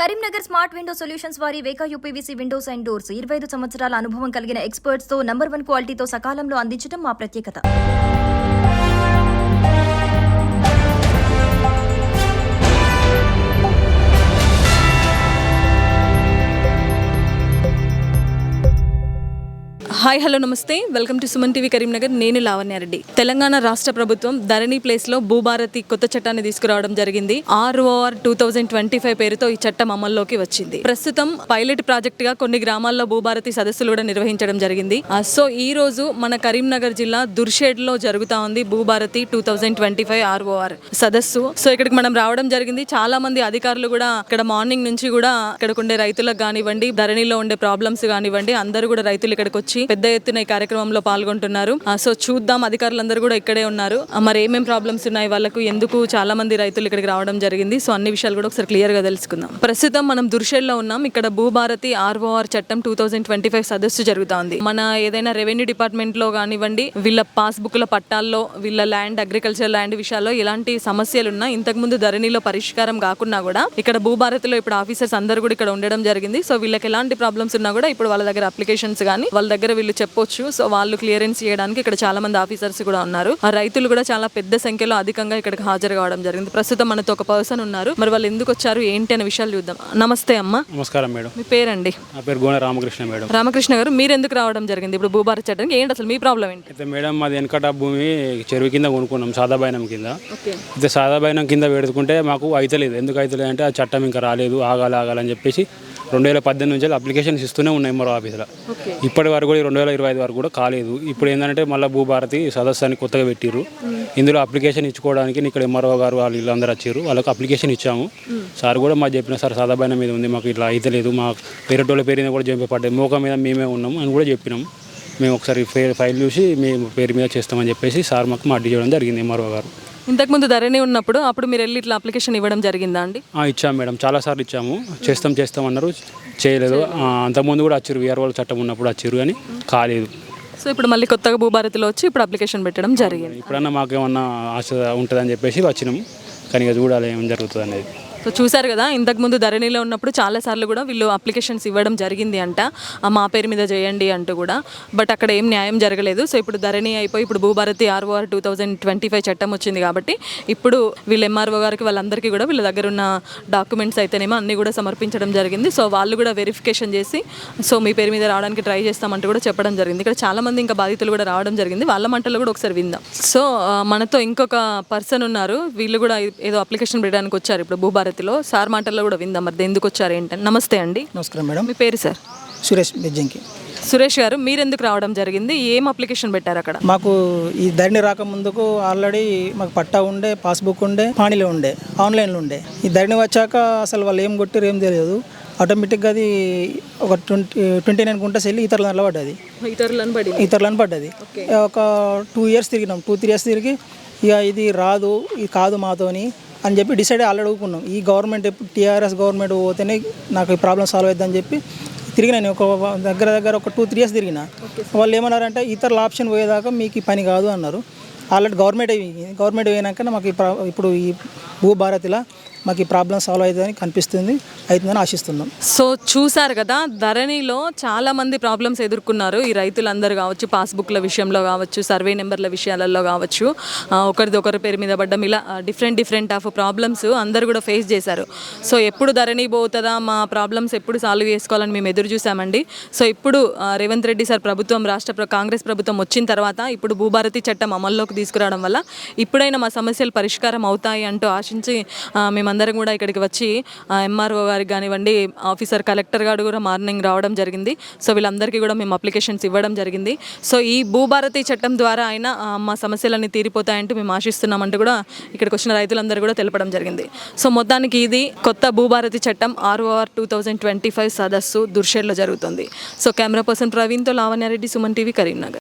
Karimnagar smart window solutions వారి Veka UPVC windows and doors. ఇరవై ఐదు సంవత్సరాల అనుభవం కలిగిన ఎక్స్పర్ట్స్తో నంబర్ వన్ క్వాలిటీతో సకాలంలో అందించడం మా ప్రత్యేకత. హాయ్ హలో నమస్తే. Welcome to Suman TV Karimnagar. నేను లావణ్యారెడ్డి తెలంగాణ రాష్ట్ర ప్రభుత్వం ధరణి ప్లేస్లో భూభారతి కొత్త చట్టాన్ని తీసుకురావడం జరిగింది. ROR two thousand twenty five పేరుతో ఈ చట్టం అమల్లోకి వచ్చింది. ప్రస్తుతం పైలట్ ప్రాజెక్ట్గా కొన్ని గ్రామాల్లో భూభారతి సదస్సులు కూడా నిర్వహించడం జరిగింది. సో ఈ రోజు మన కరీంనగర్ జిల్లా దుర్షేడ్లో జరుగుతా ఉంది Bhubharati two thousand twenty five ROR సదస్సు. సో ఇక్కడికి మనం రావడం జరిగింది. చాలా మంది అధికారులు కూడా ఇక్కడ మార్నింగ్ నుంచి కూడా ఇక్కడికి ఉండే రైతులకు కానివ్వండి ధరణిలో ఉండే ప్రాబ్లమ్స్ కానివ్వండి అందరూ కూడా రైతులు ఇక్కడికి వచ్చి పెద్ద ఎత్తున ఈ కార్యక్రమంలో పాల్గొంటున్నారు. ఆ, సో చూద్దాం అధికారులందరూ కూడా ఇక్కడే ఉన్నారు. మరి ఏమేం ప్రాబ్లమ్స్ ఉన్నాయి? వాళ్ళకు ఎందుకు చాలా మంది రైతులు ఇక్కడికి రావడం జరిగింది? సో అన్ని విషయాలు కూడా ఒకసారి క్లియర్గా తెలుసుకుందాం. ప్రస్తుతం మనం దుర్షెల్లో ఉన్నాం. ఇక్కడ భూభారతి ఆర్ఓఆర్ చట్టం టూ థౌజండ్ ట్వంటీ ఫైవ్ సదస్సు జరుగుతోంది. మన ఏదైనా రెవెన్యూ డిపార్ట్మెంట్లో కానివ్వండి వీళ్ళ పాస్బుక్ల పట్టాల్లో వీళ్ళ ల్యాండ్ అగ్రికల్చర్ ల్యాండ్ విషయాల్లో ఎలాంటి సమస్యలు ఉన్నా ఇంతకుముందు ధరణిలో పరిష్కారం కాకున్నా కూడా ఇక్కడ భూభారతిలో ఇప్పుడు ఆఫీసర్స్ అందరూ కూడా ఇక్కడ ఉండడం జరిగింది. సో వీళ్ళకి ఎలాంటి ప్రాబ్లమ్స్ ఉన్నా కూడా ఇప్పుడు వాళ్ళ దగ్గర అప్లికేషన్స్ కానీ వాళ్ళ దగ్గర వీళ్ళు చెప్పొచ్చు. సో వాళ్ళు క్లియరెన్స్ చేయడానికి ఇక్కడ చాలా మంది ఆఫీసర్స్ కూడా ఉన్నారు. ఆ రైతులు కూడా చాలా పెద్ద సంఖ్యలో అధికంగా ఇక్కడికి హాజరు కావడం జరిగింది. ప్రస్తుతం మనతో ఒక పర్సన్ ఉన్నారు. మరి వాళ్ళు ఎందుకు వచ్చారు? ఏంటి అనే విషయాలు చూద్దాం. నమస్తే అమ్మ. నమస్కారం మేడం. మీ పేరండి? నా పేరు గోన రామకృష్ణ మేడం. రామకృష్ణ గారు మీరు ఎందుకు రావడం జరిగింది? ఇప్పుడు భూభారత్ చట్టానికి ఏంటి అసలు మీ ప్రాబ్లం ఏంటి? అయితే మేడం మాది వెనకట భూమి చెరువు కింద కొనుక్కున్నాం సాదాబైనం కింద. అయితే సాదాబైనం కింద పెడుతుంటే మాకు అయితలేదు. ఎందుకు అయితలేదు అంటే ఆ చట్టం ఇంకా రాలేదు ఆగాలి ఆగాలని చెప్పేసి రెండు వేల పద్దెనిమిది నుంచి అప్లికేషన్స్ ఇస్తూనే ఉన్నాయి మరో ఆఫీసులో ఇప్పటి వరకు కూడా రెండు వేల ఇరవై ఐదు వరకు కూడా కాలేదు. ఇప్పుడు ఏంటంటే మళ్ళీ భూభారతి సదస్సు అని కొత్తగా పెట్టిర్రు. ఇందులో అప్లికేషన్ ఇచ్చుకోవడానికి ఇక్కడ ఎంఆర్ఓ గారు వాళ్ళు వీళ్ళందరూ వచ్చారు. వాళ్ళకి అప్లికేషన్ ఇచ్చాము. సార్ కూడా మాకు చెప్పిన సార్ సాదాబైన మీద ఉంది మాకు ఇట్లా అయితలేదు మా పేరెటోళ్ళ పేరు మీద కూడా చంపబడ్డాయి మోక మీద మేమే ఉన్నాం అని కూడా చెప్పినాం. మేము ఒకసారి ఫైల్ చూసి మేము పేరు మీద చేస్తామని చెప్పేసి సార్ మాకు మాట చేయడం జరిగింది ఎంఆర్ఓ గారు. ఇంతకుముందు ధరణి ఉన్నప్పుడు అప్పుడు మీరు వెళ్ళి ఇట్లా అప్లికేషన్ ఇవ్వడం జరిగిందా అండి? ఆ, ఇచ్చాము మేడం. చాలాసార్లు ఇచ్చాము. చేస్తాం చేస్తాం అన్నారు. చేయలేదు. ఆ, అంతకుముందు కూడా వచ్చారు. వీఆర్ వాళ్ళ చట్టం ఉన్నప్పుడు వచ్చారు కానీ కాలేదు. సో ఇప్పుడు మళ్ళీ కొత్తగా భూభారతిలో వచ్చి ఇప్పుడు అప్లికేషన్ పెట్టడం జరిగింది. ఇప్పుడన్నా మాకు ఏమన్నా ఆశ ఉంటుందని చెప్పేసి వచ్చినాము కానీ ఇక చూడాలి ఏం జరుగుతుంది అనేది సో చూసారు కదా ఇంతకుముందు ధరణిలో ఉన్నప్పుడు చాలాసార్లు కూడా వీళ్ళు అప్లికేషన్స్ ఇవ్వడం జరిగింది అంట. ఆ, మా పేరు మీద చేయండి అంటూ కూడా. బట్ అక్కడ ఏం న్యాయం జరగలేదు. సో ఇప్పుడు ధరణి అయిపోయి ఇప్పుడు Bhubharati ROR two thousand twenty five చట్టం వచ్చింది కాబట్టి ఇప్పుడు వీళ్ళు ఎంఆర్ఓ గారికి వాళ్ళందరికీ కూడా వీళ్ళ దగ్గర ఉన్న డాక్యుమెంట్స్ అయితేనేమో అన్నీ కూడా సమర్పించడం జరిగింది. సో వాళ్ళు కూడా వెరిఫికేషన్ చేసి సో మీ పేరు మీద రావడానికి ట్రై చేస్తామంటూ కూడా చెప్పడం జరిగింది. ఇక్కడ చాలామంది ఇంకా బాధితులు కూడా రావడం జరిగింది. వాళ్ళ మంటలు కూడా ఒకసారి విందాం. సో మనతో ఇంకొక పర్సన్ ఉన్నారు. వీళ్ళు కూడా ఏదో అప్లికేషన్ పెట్టడానికి వచ్చారు. ఇప్పుడు భూభారతి భూభారతిలో సార్ మాటల్లో కూడా విందాం మరి ఎందుకు వచ్చారు ఏంటని నమస్తే అండి. నమస్కారం మేడం. మీ పేరు సార్? సురేష్ బెజ్జంకి. సురేష్ గారు మీరు ఎందుకు రావడం జరిగింది? ఏం అప్లికేషన్ పెట్టారు అక్కడ? మాకు ఈ ధరణి రాకముందుకు ఆల్రెడీ మాకు పట్టా ఉండే పాస్బుక్ ఉండే పానీలో ఉండే ఆన్లైన్లో ఉండే. ఈ ధరణి వచ్చాక అసలు వాళ్ళు ఏం కొట్టారు ఏం తెలియదు. ఆటోమేటిక్గా అది ఒక ట్వంటీ ట్వంటీ నైన్ గుంటస్ వెళ్ళి ఇతరుల దాంట్లో పడ్డది ఇతరులను పడి ఇతరులను పడ్డది ఒక టూ ఇయర్స్ తిరిగినాం. టూ త్రీ ఇయర్స్ తిరిగి ఇక ఇది రాదు ఇది కాదు మాతోని అని చెప్పి డిసైడ్ ఆల్రెడీ అడుగుకున్నాం ఈ గవర్నమెంట్ టీఆర్ఎస్ గవర్నమెంట్ పోతేనే నాకు ఈ ప్రాబ్లం సాల్వ్ అవుతుందని చెప్పి తిరిగిన నేను. ఒక దగ్గర దగ్గర ఒక టూ త్రీ ఇయర్స్ తిరిగిన. వాళ్ళు ఏమన్నారంటే ఇతరుల ఆప్షన్ పోయేదాకా మీకు ఈ పని కాదు అన్నారు. ఆల్రెడీ గవర్నమెంట్ గవర్నమెంట్ పోయినాక మాకు ఈ ప్రా- ఇప్పుడు ఈ భూభారతిలో మాకు ఈ ప్రాబ్లం సాల్వ్ అవుతుందని కనిపిస్తుంది అవుతుందని ఆశిస్తున్నాం. సో చూసారు కదా ధరణిలో చాలా మంది ప్రాబ్లమ్స్ ఎదుర్కొన్నారు. ఈ రైతులందరూ కావచ్చు పాస్బుక్ల విషయంలో కావచ్చు సర్వే నెంబర్ల విషయాలలో కావచ్చు. ఒకరిది ఒకరి పేరు మీద పడ్డం ఇలా డిఫరెంట్ డిఫరెంట్ ఆఫ్ ప్రాబ్లమ్స్ అందరు కూడా ఫేస్ చేశారు. సో ఎప్పుడు ధరణి పోతుందా మా ప్రాబ్లమ్స్ ఎప్పుడు సాల్వ్ చేసుకోవాలని మేము ఎదురు చూసామండి సో ఇప్పుడు రేవంత్ రెడ్డి సార్ ప్రభుత్వం రాష్ట్ర ప్ర- కాంగ్రెస్ ప్రభుత్వం వచ్చిన తర్వాత ఇప్పుడు భూభారతి చట్టం అమల్లోకి తీసుకురావడం వల్ల ఇప్పుడైనా మా సమస్యలు పరిష్కారం అవుతాయి అంటూ ఆశించి మేము మేమందరం కూడా ఇక్కడికి వచ్చి ఎంఆర్ఓ గారికి కానివ్వండి ఆఫీసర్ కలెక్టర్ గారు కూడా మార్నింగ్ రావడం జరిగింది. సో వీళ్ళందరికీ కూడా మేము అప్లికేషన్స్ ఇవ్వడం జరిగింది. సో ఈ భూభారతి చట్టం ద్వారా అయినా మా సమస్యలన్నీ తీరిపోతాయంటూ మేము ఆశిస్తున్నామంటూ కూడా ఇక్కడికి వచ్చిన రైతులందరూ కూడా తెలపడం జరిగింది. సో మొత్తానికి ఇది కొత్త భూభారతి చట్టం ROR two thousand twenty five సదస్సు దుర్షేడ్లో జరుగుతుంది. సో కెమెరా పర్సన్ ప్రవీణ్తో లావణ్యారెడ్డి సుమన్ టీవీ కరీంనగర్.